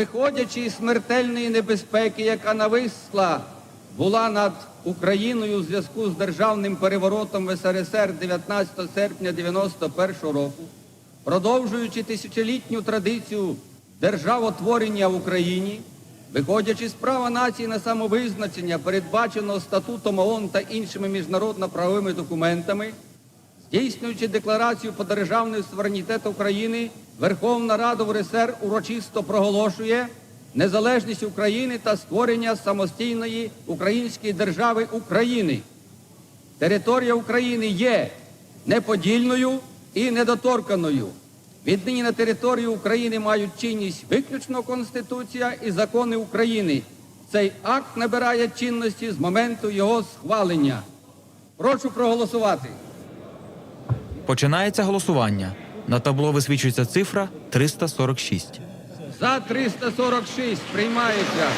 Виходячи із смертельної небезпеки, яка нависла була над Україною у зв'язку з державним переворотом в СРСР 19 серпня 91 року, продовжуючи тисячолітню традицію державотворення в Україні, виходячи з права нації на самовизначення, передбаченого статутом ООН та іншими міжнародно-правовими документами, Здійснюючи декларацію про державний суверенітет України, Верховна Рада УРСР урочисто проголошує незалежність України та створення самостійної української держави України. Територія України є неподільною і недоторканою. Віднині на території України мають чинність виключно Конституція і закони України. Цей акт набирає чинності з моменту його схвалення. Прошу проголосувати. Починається голосування. На табло висвічується цифра 346. За 346 приймається.